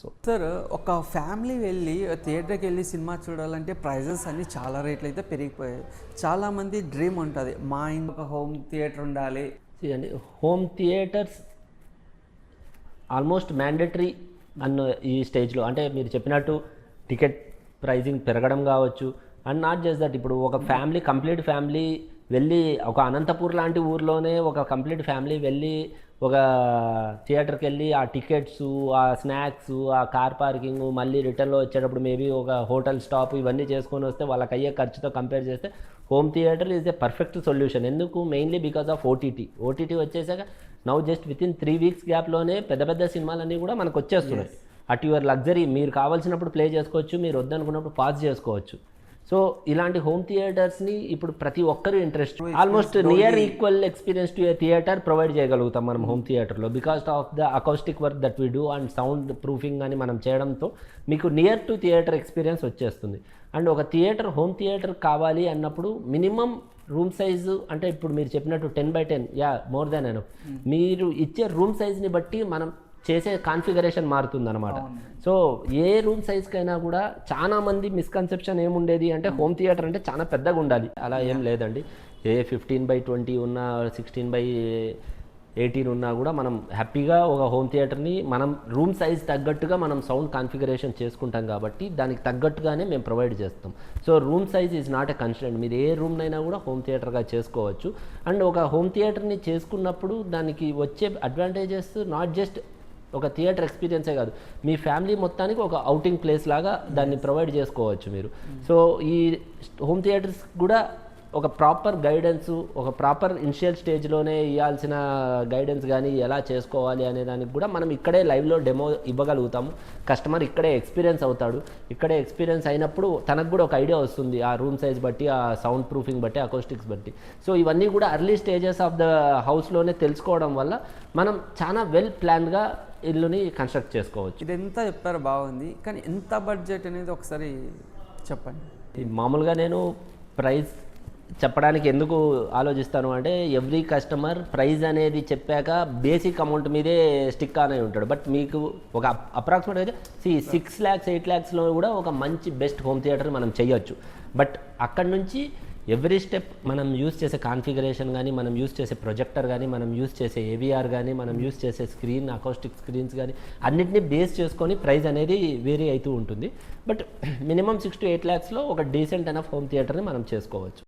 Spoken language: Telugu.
సో సార్ ఒక ఫ్యామిలీ వెళ్ళి థియేటర్కి వెళ్ళి సినిమా చూడాలంటే ప్రైజెస్ అన్నీ చాలా రేట్లు అయితే పెరిగిపోయాయి. చాలామంది డ్రీమ్ ఉంటుంది. మా ఇంట్లో ఒక హోమ్ థియేటర్ ఉండాలి. అండి హోమ్ థియేటర్స్ ఆల్మోస్ట్ మ్యాండేటరీ అన్న ఈ స్టేజ్లో అంటే మీరు చెప్పినట్టు టికెట్ ప్రైజింగ్ పెరగడం కావచ్చు. అండ్ నాట్ జస్ట్ దట్ ఇప్పుడు ఒక ఫ్యామిలీ కంప్లీట్ ఫ్యామిలీ వెళ్ళి ఒక అనంతపూర్ లాంటి ఊర్లోనే ఒక కంప్లీట్ ఫ్యామిలీ వెళ్ళి ఒక థియేటర్కి వెళ్ళి ఆ టికెట్స్ ఆ స్నాక్స్ ఆ కార్ పార్కింగ్ మళ్ళీ రిటర్న్లో వచ్చేటప్పుడు మేబీ ఒక హోటల్ స్టాప్ ఇవన్నీ చేసుకొని వస్తే వాళ్ళకి అయ్యే ఖర్చుతో కంపేర్ చేస్తే home theatre is a perfect solution ఎందుకు? Mainly because of OTT OTT వచ్చేసాక now just within three weeks గ్యాప్లోనే పెద్ద పెద్ద సినిమాలన్నీ కూడా మనకు వచ్చేస్తున్నాయి. అట్ యువర్ లగ్జరీ మీరు కావాల్సినప్పుడు ప్లే చేసుకోవచ్చు మీరు వద్దనుకున్నప్పుడు పాజ్ చేసుకోవచ్చు. సో ఇలాంటి హోమ్ థియేటర్స్ని ఇప్పుడు ప్రతి ఒక్కరు interest almost near equal experience to a theatre provide చేయగలుగుతాం మనం హోమ్ థియేటర్లో because of the acoustic work that we do and soundproofing అని మనం చేయడంతో మీకు నియర్ టు థియేటర్ ఎక్స్పీరియన్స్ వచ్చేస్తుంది. అండ్ ఒక థియేటర్ హోమ్ థియేటర్ కావాలి అన్నప్పుడు మినిమం రూమ్ సైజు అంటే ఇప్పుడు మీరు చెప్పినట్టు ten by ten yeah more than enough మీరు ఇచ్చే రూమ్ సైజ్ని బట్టి మనం చేసే కాన్ఫిగరేషన్ మారుతుంది అనమాట సో ఏ రూమ్ సైజ్కైనా కూడా చాలా మంది మిస్కన్సెప్షన్ ఏముండేది అంటే హోమ్ థియేటర్ అంటే చాలా పెద్దగా ఉండాలి. అలా ఏం లేదండి. ఏ ఫిఫ్టీన్ బై ట్వంటీ ఉన్నా సిక్స్టీన్ బై ఎయిటీన్ ఉన్నా కూడా మనం హ్యాపీగా ఒక హోమ్ థియేటర్ని మనం రూమ్ సైజ్ తగ్గట్టుగా మనం సౌండ్ కాన్ఫిగరేషన్ చేసుకుంటాం కాబట్టి దానికి తగ్గట్టుగానే మేము ప్రొవైడ్ చేస్తాం. So room size is not a constant మీరు ఏ రూమ్నైనా కూడా హోమ్ థియేటర్గా చేసుకోవచ్చు. అండ్ ఒక హోమ్ థియేటర్ని చేసుకున్నప్పుడు దానికి వచ్చే అడ్వాంటేజెస్ నాట్ జస్ట్ ఒక థియేటర్ ఎక్స్పీరియన్సే కాదు. మీ ఫ్యామిలీ మొత్తానికి ఒక అవుటింగ్ ప్లేస్ లాగా దాన్ని ప్రొవైడ్ చేసుకోవచ్చు మీరు. సో ఈ హోమ్ థియేటర్స్ కూడా ఒక ప్రాపర్ గైడెన్స్ ఒక ప్రాపర్ ఇనిషియల్ స్టేజ్లోనే ఇవ్వాల్సిన గైడెన్స్ కానీ ఎలా చేసుకోవాలి అనే దానికి కూడా మనం ఇక్కడే లైవ్లో డెమో ఇవ్వగలుగుతాము. కస్టమర్ ఇక్కడే ఎక్స్పీరియన్స్ అవుతాడు. ఇక్కడే ఎక్స్పీరియన్స్ అయినప్పుడు తనకు కూడా ఒక ఐడియా వస్తుంది ఆ రూమ్ సైజ్ బట్టి ఆ సౌండ్ ప్రూఫింగ్ బట్టి అకౌస్టిక్స్ బట్టి. సో ఇవన్నీ కూడా అర్లీ స్టేజెస్ ఆఫ్ ద హౌస్లోనే తెలుసుకోవడం వల్ల మనం చాలా వెల్ ప్లాన్గా ఇల్లుని కన్స్ట్రక్ట్ చేసుకోవచ్చు. ఇది ఎంత చెప్పారు బాగుంది. కానీ ఎంత బడ్జెట్ అనేది ఒకసారి చెప్పండి. మామూలుగా నేను ప్రైస్ చెప్పడానికి ఎందుకు ఆలోచిస్తాను అంటే ఎవ్రీ కస్టమర్ ప్రైస్ అనేది చెప్పాక బేసిక్ అమౌంట్ మీదే స్టిక్ అనే ఉంటాడు. బట్ మీకు ఒక అప్రాక్సిమేట్ అయితే సి సిక్స్ ల్యాక్స్ ఎయిట్ ల్యాక్స్లో కూడా ఒక మంచి బెస్ట్ హోమ్ థియేటర్ మనం చేయొచ్చు. బట్ అక్కడ నుంచి ఎవ్రీ స్టెప్ మనం యూస్ చేసే కాన్ఫిగరేషన్ కానీ మనం యూస్ చేసే ప్రొజెక్టర్ కానీ మనం యూస్ చేసే ఏవిఆర్ కానీ మనం యూస్ చేసే స్క్రీన్ అకౌస్టిక్ స్క్రీన్స్ కానీ అన్నింటినీ బేస్ చేసుకొని ప్రైస్ అనేది వేరీ అవుతూ ఉంటుంది. But minimum six to eight ల్యాక్స్లో ఒక డీసెంట్ అయిన హోమ్ థియేటర్ని మనం చేసుకోవచ్చు.